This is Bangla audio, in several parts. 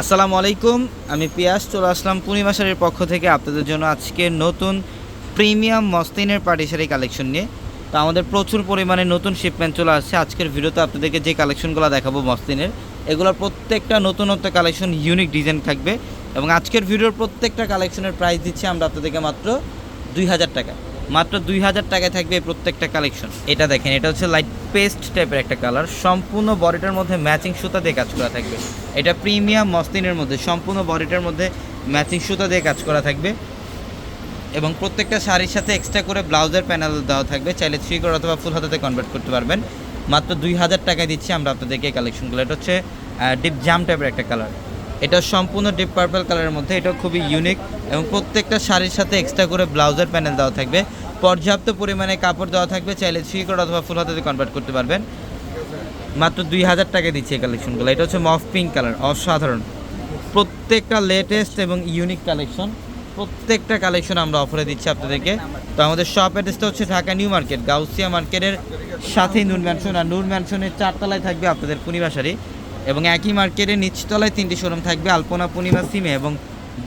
আসসালামু আলাইকুম, আমি পিয়াস, চলে আসলাম পূর্ণিমা শাড়ির পক্ষ থেকে আপনাদের জন্য আজকে নতুন প্রিমিয়াম মস্তিনের পাটি শাড়ি কালেকশন নিয়ে। তো আমাদের প্রচুর পরিমাণে নতুন শিপমেন্ট চলে আসছে। আজকের ভিডিওতে আপনাদেরকে যে কালেকশনগুলো দেখাবো মস্তিনের, এগুলোর প্রত্যেকটা নতুনত্ব কালেকশন ইউনিক ডিজাইন থাকবে। এবং আজকের ভিডিওর প্রত্যেকটা কালেকশনের প্রাইস দিচ্ছি আমরা আপনাদেরকে মাত্র দুই হাজার টাকা মাত্র দুই হাজার টাকায় থাকবে প্রত্যেকটা কালেকশন এটা দেখেন, এটা হচ্ছে লাইট পেস্ট টাইপের একটা কালার সম্পূর্ণ বডিটার মধ্যে ম্যাচিং সুতা দিয়ে কাজ করা থাকবে। এটা প্রিমিয়াম মসলিনের মধ্যে, সম্পূর্ণ বডিটার মধ্যে ম্যাচিং সুতা দিয়ে কাজ করা থাকবে। এবং প্রত্যেকটা শাড়ির সাথে এক্সট্রা করে ব্লাউজের প্যানেল দেওয়া থাকবে। চাইলে থ্রি করে অথবা ফুল হাতাতে কনভার্ট করতে পারবেন। মাত্র দুই হাজার টাকায় দিচ্ছি আমরা আপনাদেরকে কালেকশনগুলো এটা হচ্ছে ডিপ জাম টাইপের একটা কালার এটা সম্পূর্ণ ডিপ পার্পল কালারের মধ্যে। এটা খুবই ইউনিক এবং প্রত্যেকটা শাড়ির সাথে এক্সট্রা করে ব্লাউজের প্যানেল দেওয়া থাকবে। পর্যাপ্ত পরিমাণে কাপড় দেওয়া থাকবে। চাইলে থ্রি অথবা ফুল হাতে কনভার্ট করতে পারবেন। মাত্র দুই হাজার টাকা দিচ্ছে এই কালেকশনগুলো এটা হচ্ছে মফ পিঙ্ক কালার অসাধারণ। প্রত্যেকটা লেটেস্ট এবং ইউনিক কালেকশন প্রত্যেকটা কালেকশন আমরা অফারে দিচ্ছি আপনাদেরকে। তো আমাদের শপ অ্যাড্রেসটা হচ্ছে ঢাকা নিউ মার্কেট, গাউসিয়া মার্কেটের সাথেই নূর ম্যানশন আর নূর ম্যানশনের চারতলায় থাকবে আপনাদের শাড়ি। এবং একই মার্কেটের নিচতলায় তিনটি শোরুম থাকবে, আলপনা পূর্ণিমা সিমে এবং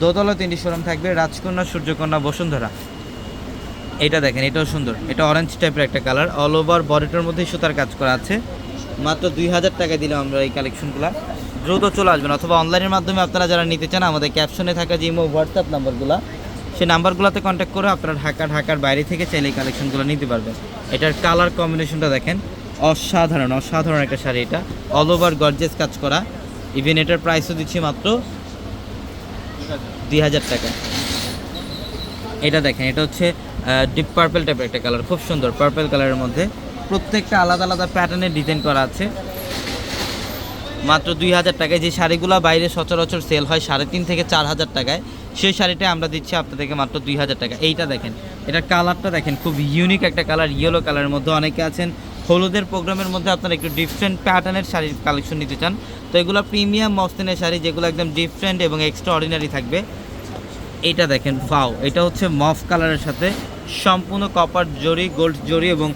দোতলা তিনটি শোরুম থাকবে রাজকন্যা, সূর্যকন্যা, বসুন্ধরা। এটা দেখেন, এটাও সুন্দর। এটা অরেঞ্জ টাইপের একটা কালার অল ওভার বডিটার মধ্যেই সুতার কাজ করা আছে। মাত্র দুই হাজার টাকা দিলাম আমরা এই কালেকশনগুলো দ্রুত চলে আসবেন অথবা অনলাইনের মাধ্যমে আপনারা যারা নিতে চান, আমাদের ক্যাপশনে থাকা যে ইমো হোয়াটসঅ্যাপ নাম্বারগুলো সেই নাম্বারগুলোতে কন্ট্যাক্ট করে আপনারা ঢাকা ঢাকার বাইরে থেকে চাইলে এই কালেকশনগুলো নিতে পারবেন। এটার কালার কম্বিনেশনটা দেখেন। অসাধারণ অসাধারণ একটা শাড়ি এটা। অল ওভার গর্জেস কাজ করা। ইভেন এটার প্রাইসও দিচ্ছি মাত্র দুই হাজার টাকা। এটা দেখেন, এটা হচ্ছে ডিপ পার্পেল টাইপের একটা কালার খুব সুন্দর পার্পল কালারের মধ্যে। প্রত্যেকটা আলাদা আলাদা প্যাটার্নের ডিজাইন করা আছে। মাত্র দুই হাজার টাকায় যে শাড়িগুলো বাইরে সচরাচর সেল হয় সাড়ে তিন থেকে চার হাজার টাকায়, সেই শাড়িটা আমরা দিচ্ছি আপনাদেরকে মাত্র দুই হাজার টাকা। এইটা দেখেন, এটা কালারটা দেখেন, খুব ইউনিক একটা কালার ইয়েলো কালারের মধ্যে অনেকে আছেন হলুদের প্রোগ্রামের মধ্যে আপনারা একটু ডিফারেন্ট প্যাটার্নের শাড়ির কালেকশন নিতে চান। তো এগুলো প্রিমিয়াম মস্তিনের শাড়ি যেগুলো একদম ডিফারেন্ট এবং এক্সট্রা অর্ডিনারি থাকবে। এটা দেখেন ফাও এটা হচ্ছে মফ কালারের সাথে সম্পূর্ণ কপার জরি গোল্ড জরি এবং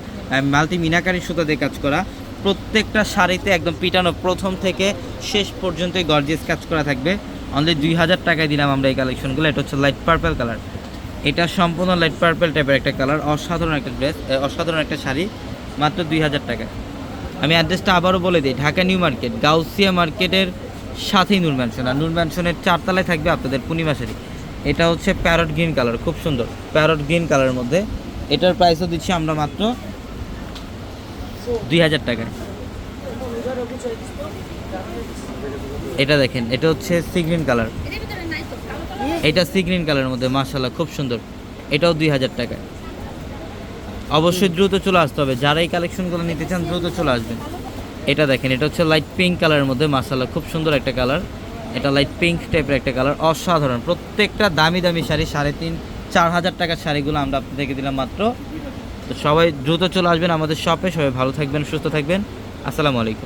মাল্টি মিনাকারি সুতা দিয়ে কাজ করা। প্রত্যেকটা শাড়িতে একদম পিটানো প্রথম থেকে শেষ পর্যন্তই গর্জিয়াস কাজ করা থাকবে। অনলি দুই হাজার টাকায় দিলাম আমরা এই কালেকশনগুলো এটা হচ্ছে লাইট পার্পল কালার এটা সম্পূর্ণ লাইট পার্পেল টাইপের একটা কালার অসাধারণ একটা ড্রেস অসাধারণ একটা শাড়ি। মাত্র দুই হাজার টাকা। আমি অ্যাড্রেসটা আবারও বলে দিই ঢাকা নিউ মার্কেট গাউসিয়া মার্কেটের সাথেই নূর ম্যানশন। আর নূর ম্যানশনের চারতলায় থাকবে আপনাদের পূর্ণিমা শাড়ি। এটা হচ্ছে প্যারট গ্রিন কালার খুব সুন্দর। প্যারট গ্রিন কালারের মধ্যে। এটার প্রাইসও দিচ্ছি আমরা মাত্র দুই হাজার টাকায় এটা দেখেন এটা হচ্ছে সি গ্রিন কালার? এটা সি গ্রিন কালারের মধ্যে মার্শাল্লাহ খুব সুন্দর। এটাও দুই হাজার টাকায় অবশ্যই দ্রুত চলে আসতে হবে। যারা এই কালেকশনগুলো নিতে চান, দ্রুত চলে আসবেন। এটা দেখেন, এটা হচ্ছে লাইট পিঙ্ক কালারের মধ্যে মাসাল্লা খুব সুন্দর একটা কালার এটা লাইট পিঙ্ক টাইপের একটা কালার অসাধারণ। প্রত্যেকটা দামি দামি শাড়ি, সাড়ে তিন, চার হাজার টাকার শাড়িগুলো আমরা আপনাদেরকে দিলাম মাত্র। তো সবাই দ্রুত চলে আসবেন আমাদের শপে সবাই ভালো থাকবেন, সুস্থ থাকবেন। আসসালামু আলাইকুম।